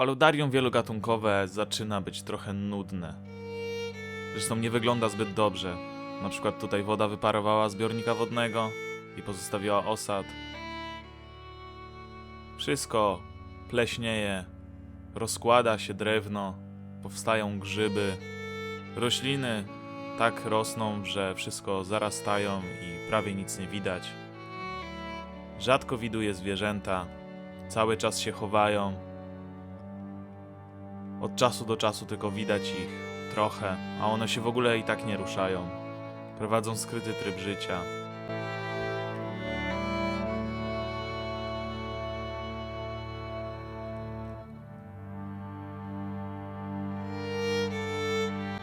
Paludarium wielogatunkowe zaczyna być trochę nudne. Zresztą nie wygląda zbyt dobrze. Na przykład tutaj woda wyparowała zbiornika wodnego i pozostawiła osad. Wszystko pleśnieje, rozkłada się drewno, powstają grzyby. Rośliny tak rosną, że wszystko zarastają i prawie nic nie widać. Rzadko widuje zwierzęta, cały czas się chowają. Od czasu do czasu tylko widać ich trochę, a one się w ogóle i tak nie ruszają. Prowadzą skryty tryb życia.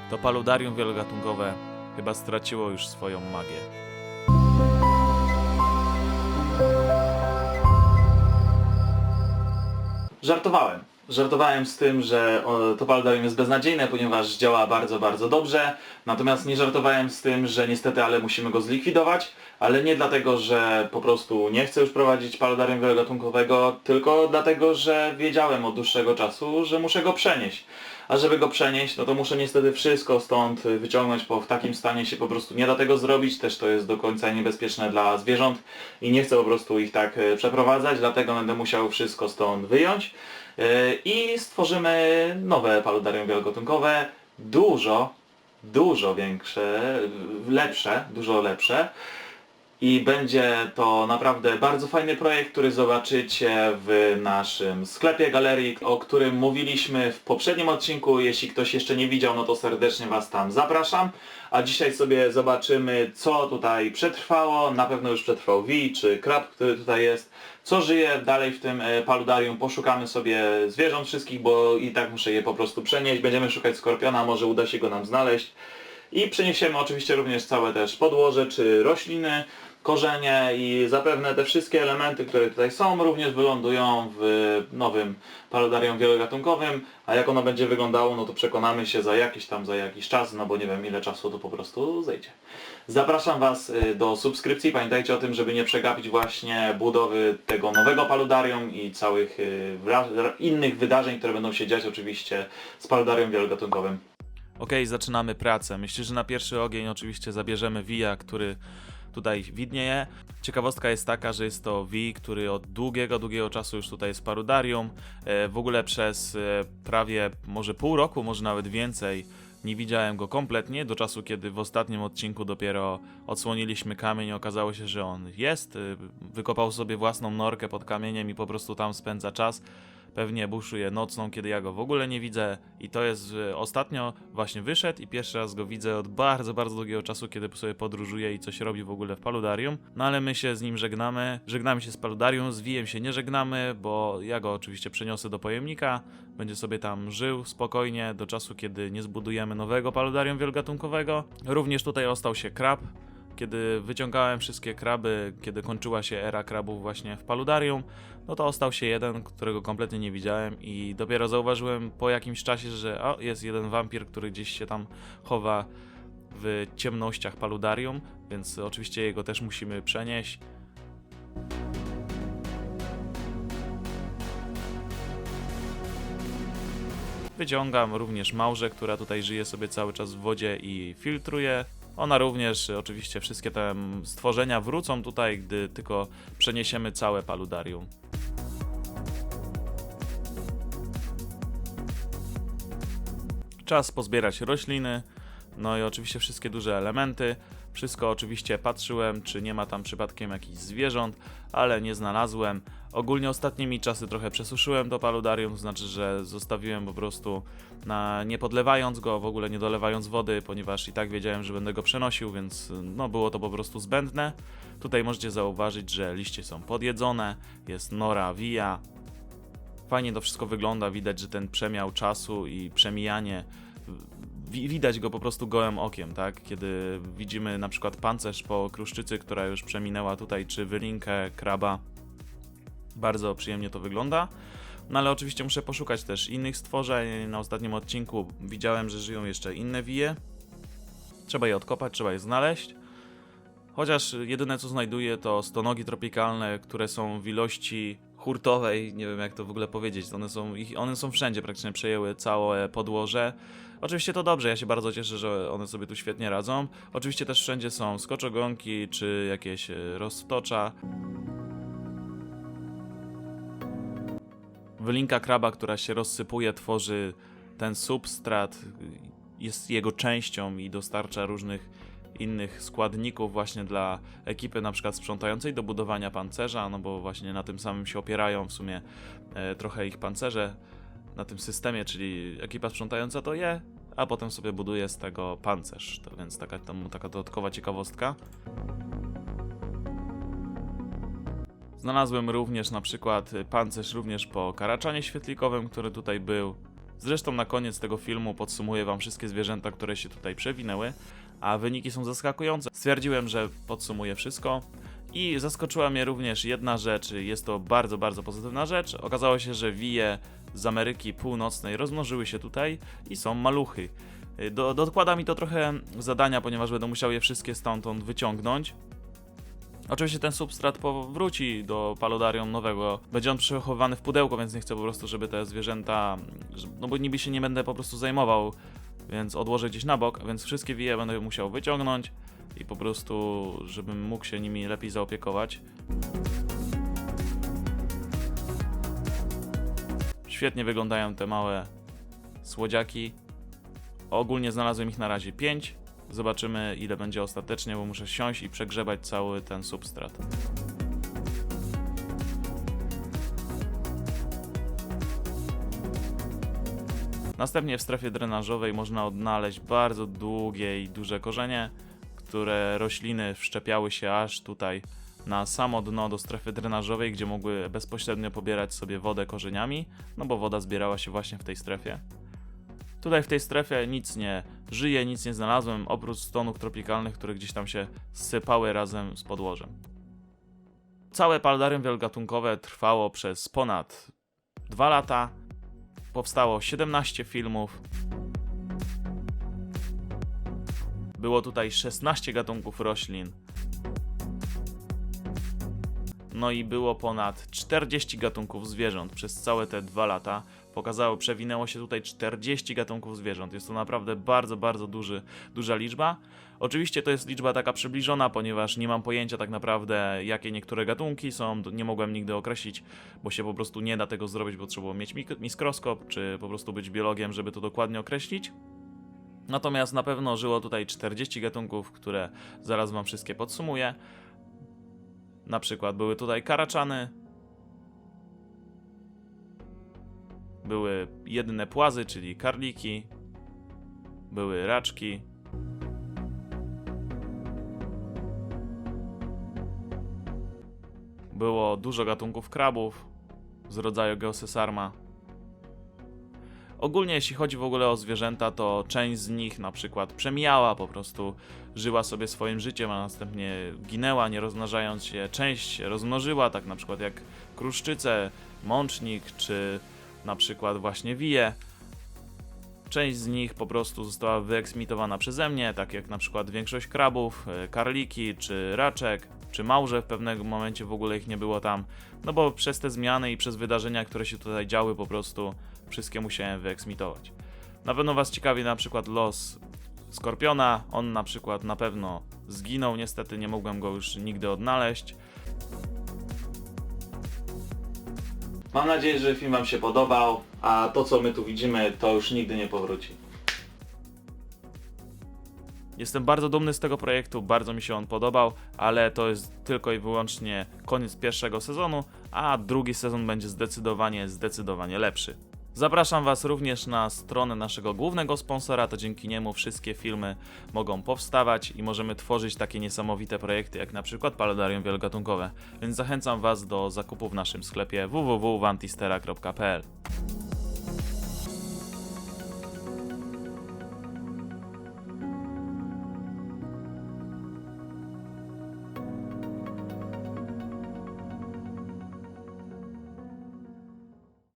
To paludarium wielogatunkowe chyba straciło już swoją magię. Żartowałem. Żartowałem z tym, że to paludarium jest beznadziejne, ponieważ działa bardzo, bardzo dobrze. Natomiast nie żartowałem z tym, że niestety, ale musimy go zlikwidować. Ale nie dlatego, że po prostu nie chcę już prowadzić paludarium wielogatunkowego, tylko dlatego, że wiedziałem od dłuższego czasu, że muszę go przenieść. A żeby go przenieść, no to muszę niestety wszystko stąd wyciągnąć, bo w takim stanie się po prostu nie da tego zrobić. Też to jest do końca niebezpieczne dla zwierząt i nie chcę po prostu ich tak e, przeprowadzać, dlatego będę musiał wszystko stąd wyjąć. I stworzymy nowe paludarium wielogatunkowe, dużo, dużo większe, lepsze, dużo lepsze. I będzie to naprawdę bardzo fajny projekt, który zobaczycie w naszym sklepie galerii, o którym mówiliśmy w poprzednim odcinku. Jeśli ktoś jeszcze nie widział, no to serdecznie Was tam zapraszam. A dzisiaj sobie zobaczymy, co tutaj przetrwało. Na pewno już przetrwał Wi, czy krab, który tutaj jest. Co żyje dalej w tym e, paludarium. Poszukamy sobie zwierząt wszystkich, bo i tak muszę je po prostu przenieść. Będziemy szukać skorpiona, może uda się go nam znaleźć. I przeniesiemy oczywiście również całe też podłoże czy rośliny, korzenie i zapewne te wszystkie elementy, które tutaj są, również wylądują w nowym paludarium wielogatunkowym, a jak ono będzie wyglądało, no to przekonamy się za jakiś tam, za jakiś czas, no bo nie wiem ile czasu to po prostu zejdzie. Zapraszam Was y, do subskrypcji, pamiętajcie o tym, żeby nie przegapić właśnie budowy tego nowego paludarium i całych y, innych wydarzeń, które będą się dziać oczywiście z paludarium wielogatunkowym. Okej, zaczynamy pracę. Myślę, że na pierwszy ogień oczywiście zabierzemy Via, który tutaj widnieje. Ciekawostka jest taka, że jest to Vi, który od długiego, długiego czasu już tutaj jest parudarium. E, W ogóle przez e, prawie może pół roku, może nawet więcej nie widziałem go kompletnie, do czasu kiedy w ostatnim odcinku dopiero odsłoniliśmy kamień i okazało się, że on jest. E, Wykopał sobie własną norkę pod kamieniem i po prostu tam spędza czas pewnie buszuje nocną, kiedy ja go w ogóle nie widzę. I to jest ostatnio właśnie wyszedł i pierwszy raz go widzę od bardzo, bardzo długiego czasu, kiedy sobie podróżuje i coś robi w ogóle w Paludarium. No ale my się z nim żegnamy, żegnamy się z Paludarium, z Wijem się nie żegnamy, bo ja go oczywiście przeniosę do pojemnika, będzie sobie tam żył spokojnie do czasu, kiedy nie zbudujemy nowego Paludarium wielogatunkowego. Również tutaj ostał się krab, kiedy wyciągałem wszystkie kraby, kiedy kończyła się era krabów właśnie w paludarium, no to ostał się jeden, którego kompletnie nie widziałem i dopiero zauważyłem po jakimś czasie, że o, jest jeden wampir, który gdzieś się tam chowa w ciemnościach paludarium, więc oczywiście jego też musimy przenieść. Wyciągam również małżę, która tutaj żyje sobie cały czas w wodzie i filtruje. Ona również, oczywiście wszystkie te stworzenia wrócą tutaj, gdy tylko przeniesiemy całe paludarium. Czas pozbierać rośliny, no i oczywiście wszystkie duże elementy. Wszystko oczywiście patrzyłem, czy nie ma tam przypadkiem jakichś zwierząt, ale nie znalazłem. Ogólnie ostatnimi czasy trochę przesuszyłem to paludarium, znaczy, że zostawiłem po prostu na, nie podlewając go, w ogóle nie dolewając wody, ponieważ i tak wiedziałem, że będę go przenosił, więc no było to po prostu zbędne. Tutaj możecie zauważyć, że liście są podjedzone, jest nora via. Fajnie to wszystko wygląda, widać, że ten przemiał czasu i przemijanie widać go po prostu gołym okiem, tak? Kiedy widzimy na przykład pancerz po kruszczycy, która już przeminęła tutaj, czy wylinkę kraba. Bardzo przyjemnie to wygląda. No ale oczywiście muszę poszukać też innych stworzeń. Na ostatnim odcinku widziałem, że żyją jeszcze inne wije. Trzeba je odkopać, trzeba je znaleźć. Chociaż jedyne co znajduję to stonogi tropikalne, które są w ilości hurtowej, nie wiem jak to w ogóle powiedzieć, one są, ich, one są wszędzie, praktycznie przejęły całe podłoże. Oczywiście to dobrze, ja się bardzo cieszę, że one sobie tu świetnie radzą. Oczywiście też wszędzie są skoczogonki, czy jakieś e, roztocza. Wylinka kraba, która się rozsypuje, tworzy ten substrat, jest jego częścią i dostarcza różnych innych składników właśnie dla ekipy na przykład sprzątającej do budowania pancerza, no bo właśnie na tym samym się opierają w sumie e, trochę ich pancerze na tym systemie, czyli ekipa sprzątająca to je, a potem sobie buduje z tego pancerz, to więc taka, tam, taka dodatkowa ciekawostka. Znalazłem również na przykład pancerz również po karaczanie świetlikowym, który tutaj był. Zresztą na koniec tego filmu podsumuję wam wszystkie zwierzęta, które się tutaj przewinęły, a wyniki są zaskakujące. Stwierdziłem, że podsumuję wszystko. I zaskoczyła mnie również jedna rzecz, jest to bardzo, bardzo pozytywna rzecz. Okazało się, że wije z Ameryki Północnej rozmnożyły się tutaj i są maluchy. Do, dokłada mi to trochę zadania, ponieważ będę musiał je wszystkie stamtąd wyciągnąć. Oczywiście ten substrat powróci do paludarium nowego. Będzie on przechowywany w pudełko, więc nie chcę po prostu, żeby te zwierzęta. No bo niby się nie będę po prostu zajmował, więc odłożę gdzieś na bok, więc wszystkie wije będę musiał wyciągnąć i po prostu, żebym mógł się nimi lepiej zaopiekować. Świetnie wyglądają te małe słodziaki. Ogólnie znalazłem ich na razie 5. Zobaczymy ile będzie ostatecznie, bo muszę siąść i przegrzebać cały ten substrat. Następnie w strefie drenażowej można odnaleźć bardzo długie i duże korzenie, które rośliny wszczepiały się aż tutaj na samo dno do strefy drenażowej, gdzie mogły bezpośrednio pobierać sobie wodę korzeniami, no bo woda zbierała się właśnie w tej strefie. Tutaj w tej strefie nic nie żyje, nic nie znalazłem, oprócz stonów tropikalnych, które gdzieś tam się sypały razem z podłożem. Całe paludarium wielogatunkowe trwało przez ponad 2 lata. Powstało 17 filmów. Było tutaj 16 gatunków roślin. No i było ponad 40 gatunków zwierząt przez całe te dwa lata. Pokazało, przewinęło się tutaj 40 gatunków zwierząt. Jest to naprawdę bardzo, bardzo duży, duża liczba. Oczywiście to jest liczba taka przybliżona, ponieważ nie mam pojęcia tak naprawdę, jakie niektóre gatunki są. Nie mogłem nigdy określić, bo się po prostu nie da tego zrobić, bo trzeba było mieć mik- mikroskop, czy po prostu być biologiem, żeby to dokładnie określić. Natomiast na pewno żyło tutaj 40 gatunków, które zaraz wam wszystkie podsumuję. Na przykład były tutaj karaczany, były jedyne płazy, czyli karliki, były raczki, było dużo gatunków krabów z rodzaju Geosesarma. Ogólnie jeśli chodzi w ogóle o zwierzęta, to część z nich na przykład przemijała, po prostu żyła sobie swoim życiem, a następnie ginęła, nie rozmnażając się. Część rozmnożyła, tak na przykład jak kruszczyce, mącznik, czy na przykład właśnie wije. Część z nich po prostu została wyeksmitowana przeze mnie, tak jak na przykład większość krabów, e, karliki, czy raczek, czy małże w pewnym momencie w ogóle ich nie było tam. No bo przez te zmiany i przez wydarzenia, które się tutaj działy, po prostu wszystkie musiałem wyeksmitować. Na pewno Was ciekawi na przykład los Skorpiona. On na przykład na pewno zginął, niestety nie mogłem go już nigdy odnaleźć. Mam nadzieję, że film Wam się podobał, a to co my tu widzimy, to już nigdy nie powróci. Jestem bardzo dumny z tego projektu, bardzo mi się on podobał, ale to jest tylko i wyłącznie koniec pierwszego sezonu, a drugi sezon będzie zdecydowanie, zdecydowanie lepszy. Zapraszam Was również na stronę naszego głównego sponsora, to dzięki niemu wszystkie filmy mogą powstawać i możemy tworzyć takie niesamowite projekty jak na przykład Paludarium Wielogatunkowe, więc zachęcam Was do zakupu w naszym sklepie www.wantistera.pl